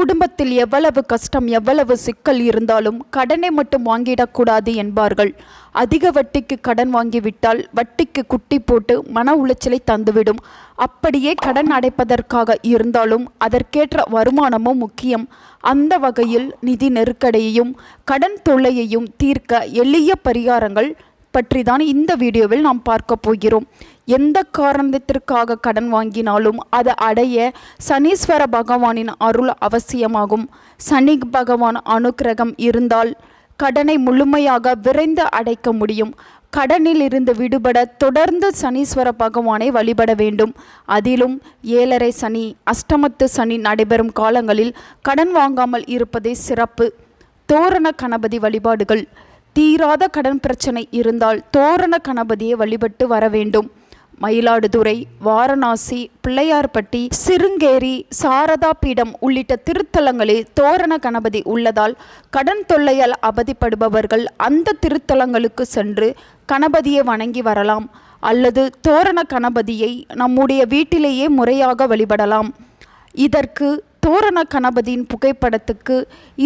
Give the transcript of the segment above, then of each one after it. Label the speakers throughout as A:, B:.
A: குடும்பத்தில் எவ்வளவு கஷ்டம் எவ்வளவு சிக்கல் இருந்தாலும் கடனை மட்டும் வாங்கிடக்கூடாது என்பார்கள். அதிக வட்டிக்கு கடன் வாங்கிவிட்டால் வட்டிக்கு குட்டி போட்டு மன உளைச்சலை தந்துவிடும். அப்படியே கடன் அடைப்பதற்காக இருந்தாலும் அதற்கேற்ற வருமானமும் முக்கியம். அந்த வகையில் நிதி நெருக்கடியையும் கடன் தொல்லையையும் தீர்க்க எளிய பரிகாரங்கள் பற்றி தான் இந்த வீடியோவில் நாம் பார்க்க போகிறோம். எந்த காரணத்திற்காக கடன் வாங்கினாலும் அதை அடைய சனீஸ்வர பகவானின் அருள் அவசியமாகும். சனி பகவான் அனுக்கிரகம் இருந்தால் கடனை முழுமையாக விரைந்து அடைக்க முடியும். கடனில் இருந்து விடுபட தொடர்ந்து சனீஸ்வர பகவானை வழிபட வேண்டும். அதிலும் ஏழரை சனி அஷ்டமத்து சனி நடைபெறும் காலங்களில் கடன் வாங்காமல் இருப்பதே சிறப்பு. தோரண கணபதி வழிபாடுகள். தீராத கடன் பிரச்சனை இருந்தால் தோரண கணபதியை வழிபட்டு வர வேண்டும். மயிலாடுதுறை வாரணாசி பிள்ளையார்பட்டி சிருங்கேரி சாரதா பீடம் உள்ளிட்ட திருத்தலங்களில் தோரண கணபதி உள்ளதால் கடன் தொல்லையால் அவதிப்படுபவர்கள் அந்த திருத்தலங்களுக்கு சென்று கணபதியை வணங்கி வரலாம் அல்லது தோரண கணபதியை நம்முடைய வீட்டிலேயே முறையாக வழிபடலாம். இதற்கு தோரண கணபதியின் புகைப்படத்துக்கு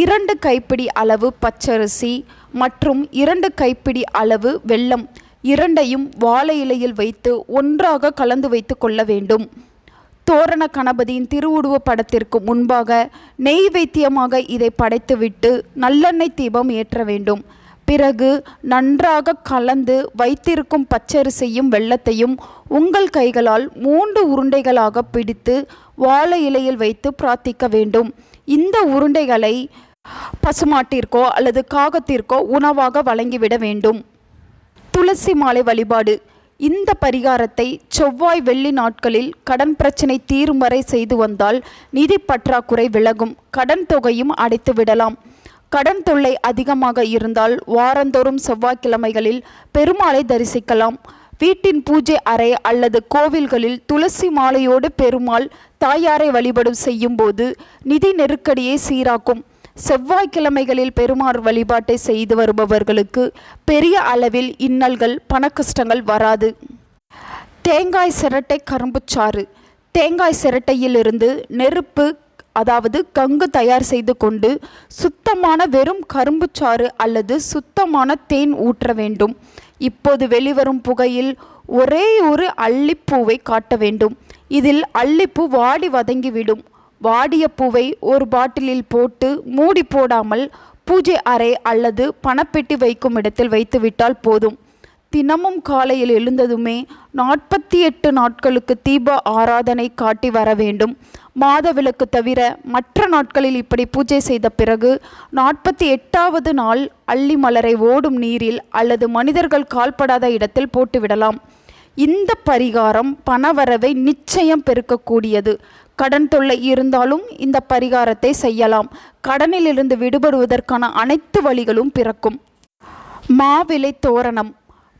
A: இரண்டு கைப்பிடி அளவு பச்சரிசி மற்றும் இரண்டு கைப்பிடி அளவு வெல்லம் இரண்டையும் வாழை இலையில் வைத்து ஒன்றாக கலந்து வைத்து கொள்ள வேண்டும். தோரண கணபதியின் திருவுருவ படத்திற்கு முன்பாக நெய்வேத்தியமாக இதை படைத்துவிட்டு நல்லெண்ணெய் தீபம் ஏற்ற வேண்டும். பிறகு நன்றாக கலந்து வைத்திருக்கும் பச்சரிசையும் வெள்ளத்தையும் உங்கள் கைகளால் மூன்று உருண்டைகளாக பிடித்து வாழை இலையில் வைத்து பிரார்த்திக்க வேண்டும். இந்த உருண்டைகளை பசுமாட்டிற்கோ அல்லது காகத்திற்கோ உணவாக வழங்கிவிட வேண்டும். துளசி மாலை வழிபாடு. இந்த பரிகாரத்தை செவ்வாய் வெள்ளி நாட்களில் கடன் பிரச்சனை தீரும் வரை செய்து வந்தால் நிதி பற்றாக்குறை விலகும். கடன் தொகையும் அடைத்து விடலாம். கடன் தொல்லை அதிகமாக இருந்தால் வாரந்தோறும் செவ்வாய்க்கிழமைகளில் பெருமாளை தரிசிக்கலாம். வீட்டின் பூஜை அறை அல்லது கோவில்களில் துளசி மாலையோடு பெருமாள் தாயாரை வழிபடும் செய்யும்போது நிதி நெருக்கடியை சீராக்கும். செவ்வாய்க்கிழமைகளில் பெருமாள் வழிபாட்டை செய்து வருபவர்களுக்கு பெரிய அளவில் இன்னல்கள் பணக்கஷ்டங்கள் வராது. தேங்காய் சிரட்டை கரும்புச்சாறு தேங்காய் சிரட்டையிலிருந்து நெருப்பு அதாவது கங்கு தயார் செய்து கொண்டு சுத்தமான வெறும் கரும்புச்சாறு அல்லது சுத்தமான தேன் ஊற்ற வேண்டும். இப்போது வெளிவரும் புகையில் ஒரே ஒரு அள்ளிப்பூவை காட்ட வேண்டும். இதில் அள்ளிப்பூ வாடி வதங்கிவிடும். வாடிய பூவை ஒரு பாட்டிலில் போட்டு மூடி போடாமல் பூஜை அறை அல்லது பணப்பெட்டி வைக்கும் இடத்தில் வைத்துவிட்டால் போதும். தினமும் காலையில் எழுந்ததுமே நாற்பத்தி எட்டு நாட்களுக்கு தீப ஆராதனை காட்டி வர வேண்டும். மாத விளக்கு தவிர மற்ற நாட்களில் இப்படி பூஜை செய்த பிறகு நாற்பத்தி எட்டாவது நாள் அள்ளி மலரை ஓடும் நீரில் அல்லது மனிதர்கள் கால்படாத இடத்தில் போட்டுவிடலாம். இந்த பரிகாரம் பணவரவை நிச்சயம் பெருக்கக்கூடியது. கடன் தொல்லை இருந்தாலும் இந்த பரிகாரத்தை செய்யலாம். கடனிலிருந்து விடுபடுவதற்கான அனைத்து வழிகளும் பிறக்கும். மாவிலை தோரணம்.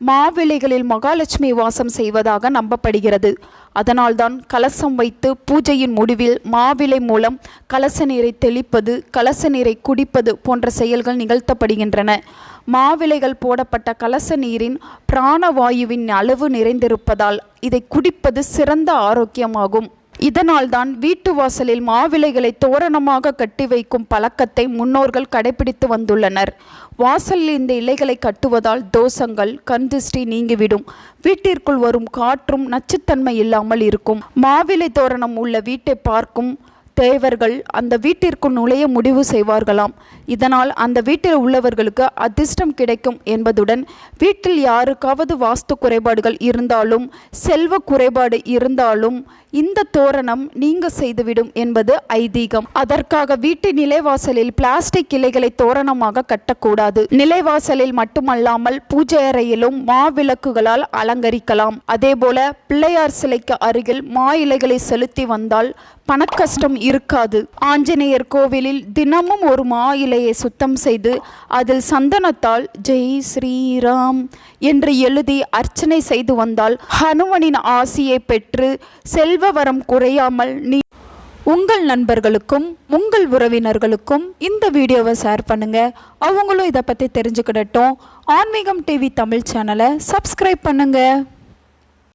A: மாவிலைகளில் மகாலட்சுமி வாசம் செய்வதாக நம்பப்படுகிறது. அதனால்தான் கலசம் வைத்து பூஜையின் முடிவில் மாவிலை மூலம் கலச நீரை தெளிப்பது கலச நீரை குடிப்பது போன்ற செயல்கள் நிகழ்த்தப்படுகின்றன. மாவிலைகள் போடப்பட்ட கலச நீரின் பிராணவாயுவின் அளவு நிறைந்திருப்பதால் இதை குடிப்பது சிறந்த ஆரோக்கியமாகும். இதனால்தான் வீட்டு வாசலில் மாவிலைகளை தோரணமாக கட்டி வைக்கும் பழக்கத்தை முன்னோர்கள் கடைபிடித்து வந்துள்ளனர். வாசலில் இந்த இலைகளை கட்டுவதால் தோஷங்கள் கந்துஷ்டி நீங்கிவிடும். வீட்டிற்குள் வரும் காற்றும் நச்சுத்தன்மை இல்லாமல் இருக்கும். மாவிலை தோரணம் உள்ள வீட்டை பார்க்கும் தேவர்கள் அந்த வீட்டிற்குள் நுழைய முடிவு செய்வார்களாம். இதனால் அந்த வீட்டில் உள்ளவர்களுக்கு அதிர்ஷ்டம் கிடைக்கும் என்பதுடன் வீட்டில் யாருக்காவது வாஸ்து குறைபாடுகள் இருந்தாலும் செல்வ குறைபாடு இருந்தாலும் இந்த தோரணம் நீங்க செய்துவிடும் என்பது ஐதீகம். அதற்காக வீட்டு நிலைவாசலில் பிளாஸ்டிக் இலைகளை தோரணமாக கட்டக்கூடாது. நிலைவாசலில் மட்டுமல்லாமல் பூஜை அறையிலும் மாவிளக்குகளால் அலங்கரிக்கலாம். அதேபோல பிள்ளையார் சிலைக்கு அருகில் மா இலைகளை செலுத்தி வந்தால் பணக்கஷ்டம் இருக்காது. ஆஞ்சநேயர் கோவிலில் தினமும் ஒரு மா இலையை சுத்தம் செய்து அதில் சந்தனத்தால் ஜெய் ஸ்ரீராம் என்று எழுதி அர்ச்சனை செய்து வந்தால் ஹனுமனின் ஆசியை பெற்று செல்வ வரம் குறையாமல் நீ. உங்கள் நண்பர்களுக்கும் உங்கள் உறவினர்களுக்கும் இந்த வீடியோவை ஷேர் பண்ணுங்க. அவங்களும் இதை பற்றி தெரிஞ்சுக்கிடட்டும். ஆன்மீகம் டிவி தமிழ் சேனலை சப்ஸ்கிரைப் பண்ணுங்கள்